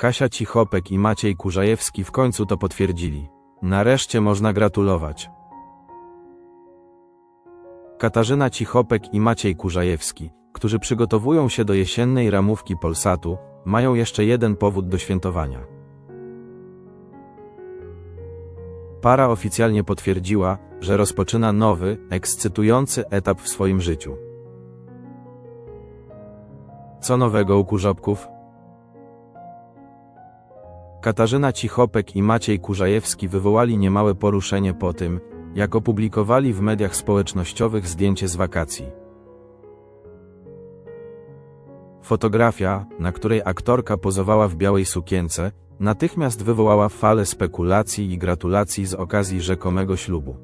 Kasia Cichopek i Maciej Kurzajewski w końcu to potwierdzili. Nareszcie można gratulować. Katarzyna Cichopek i Maciej Kurzajewski, którzy przygotowują się do jesiennej ramówki Polsatu, mają jeszcze jeden powód do świętowania. Para oficjalnie potwierdziła, że rozpoczyna nowy, ekscytujący etap w swoim życiu. Co nowego u Kurzopków? Katarzyna Cichopek i Maciej Kurzajewski wywołali niemałe poruszenie po tym, jak opublikowali w mediach społecznościowych zdjęcie z wakacji. Fotografia, na której aktorka pozowała w białej sukience, natychmiast wywołała falę spekulacji i gratulacji z okazji rzekomego ślubu.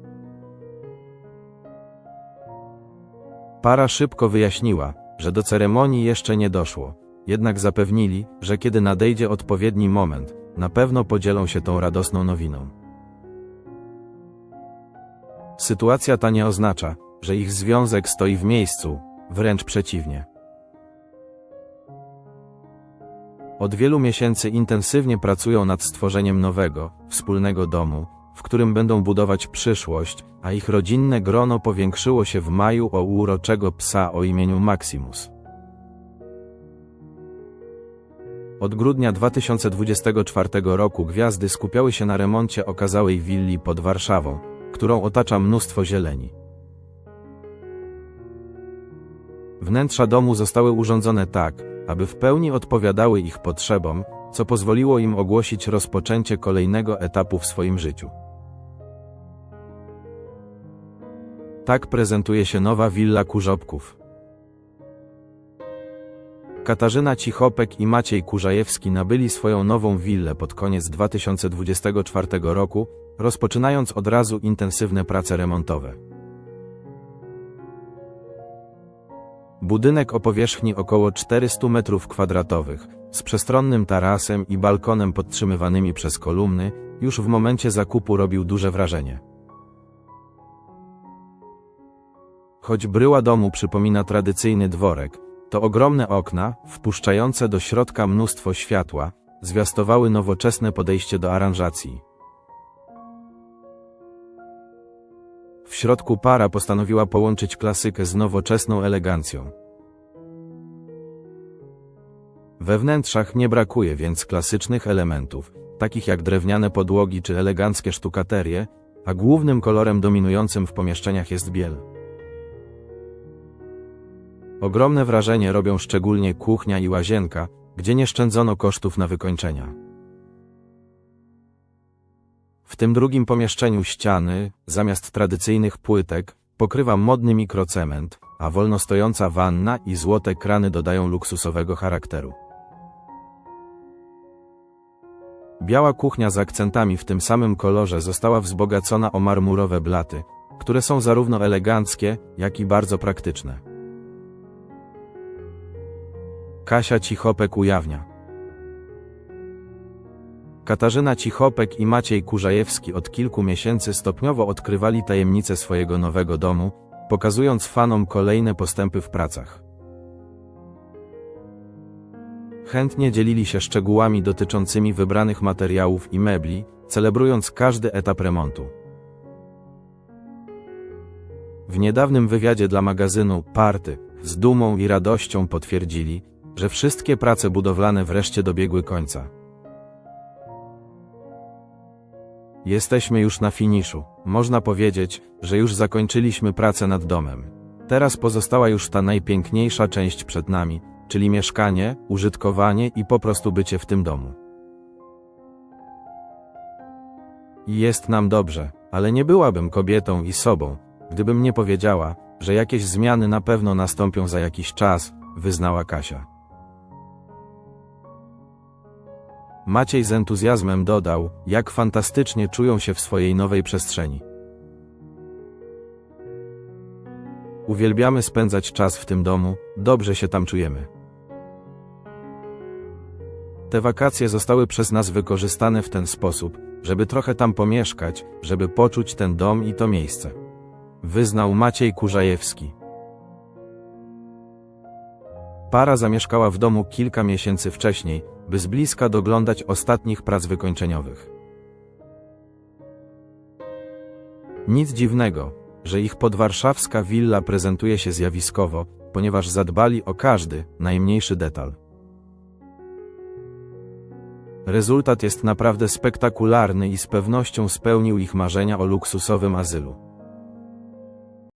Para szybko wyjaśniła, że do ceremonii jeszcze nie doszło, jednak zapewnili, że kiedy nadejdzie odpowiedni moment, na pewno podzielą się tą radosną nowiną. Sytuacja ta nie oznacza, że ich związek stoi w miejscu, wręcz przeciwnie. Od wielu miesięcy intensywnie pracują nad stworzeniem nowego, wspólnego domu, w którym będą budować przyszłość, a ich rodzinne grono powiększyło się w maju o uroczego psa o imieniu Maximus. Od grudnia 2024 roku gwiazdy skupiały się na remoncie okazałej willi pod Warszawą, którą otacza mnóstwo zieleni. Wnętrza domu zostały urządzone tak, aby w pełni odpowiadały ich potrzebom, co pozwoliło im ogłosić rozpoczęcie kolejnego etapu w swoim życiu. Tak prezentuje się nowa willa Kurzopków. Katarzyna Cichopek i Maciej Kurzajewski nabyli swoją nową willę pod koniec 2024 roku, rozpoczynając od razu intensywne prace remontowe. Budynek o powierzchni około 400 m2, z przestronnym tarasem i balkonem podtrzymywanymi przez kolumny, już w momencie zakupu robił duże wrażenie. Choć bryła domu przypomina tradycyjny dworek, to ogromne okna, wpuszczające do środka mnóstwo światła, zwiastowały nowoczesne podejście do aranżacji. W środku para postanowiła połączyć klasykę z nowoczesną elegancją. We wnętrzach nie brakuje więc klasycznych elementów, takich jak drewniane podłogi czy eleganckie sztukaterie, a głównym kolorem dominującym w pomieszczeniach jest biel. Ogromne wrażenie robią szczególnie kuchnia i łazienka, gdzie nie szczędzono kosztów na wykończenia. W tym drugim pomieszczeniu ściany, zamiast tradycyjnych płytek, pokrywa modny mikrocement, a wolno stojąca wanna i złote krany dodają luksusowego charakteru. Biała kuchnia z akcentami w tym samym kolorze została wzbogacona o marmurowe blaty, które są zarówno eleganckie, jak i bardzo praktyczne. Kasia Cichopek ujawnia. Katarzyna Cichopek i Maciej Kurzajewski od kilku miesięcy stopniowo odkrywali tajemnice swojego nowego domu, pokazując fanom kolejne postępy w pracach. Chętnie dzielili się szczegółami dotyczącymi wybranych materiałów i mebli, celebrując każdy etap remontu. W niedawnym wywiadzie dla magazynu Party z dumą i radością potwierdzili, że wszystkie prace budowlane wreszcie dobiegły końca. Jesteśmy już na finiszu. Można powiedzieć, że już zakończyliśmy pracę nad domem. Teraz pozostała już ta najpiękniejsza część przed nami, czyli mieszkanie, użytkowanie i po prostu bycie w tym domu. Jest nam dobrze, ale nie byłabym kobietą i sobą, gdybym nie powiedziała, że jakieś zmiany na pewno nastąpią za jakiś czas, wyznała Kasia. Maciej z entuzjazmem dodał, jak fantastycznie czują się w swojej nowej przestrzeni. Uwielbiamy spędzać czas w tym domu, dobrze się tam czujemy. Te wakacje zostały przez nas wykorzystane w ten sposób, żeby trochę tam pomieszkać, żeby poczuć ten dom i to miejsce. Wyznał Maciej Kurzajewski. Para zamieszkała w domu kilka miesięcy wcześniej, by z bliska doglądać ostatnich prac wykończeniowych. Nic dziwnego, że ich podwarszawska willa prezentuje się zjawiskowo, ponieważ zadbali o każdy, najmniejszy detal. Rezultat jest naprawdę spektakularny i z pewnością spełnił ich marzenia o luksusowym azylu.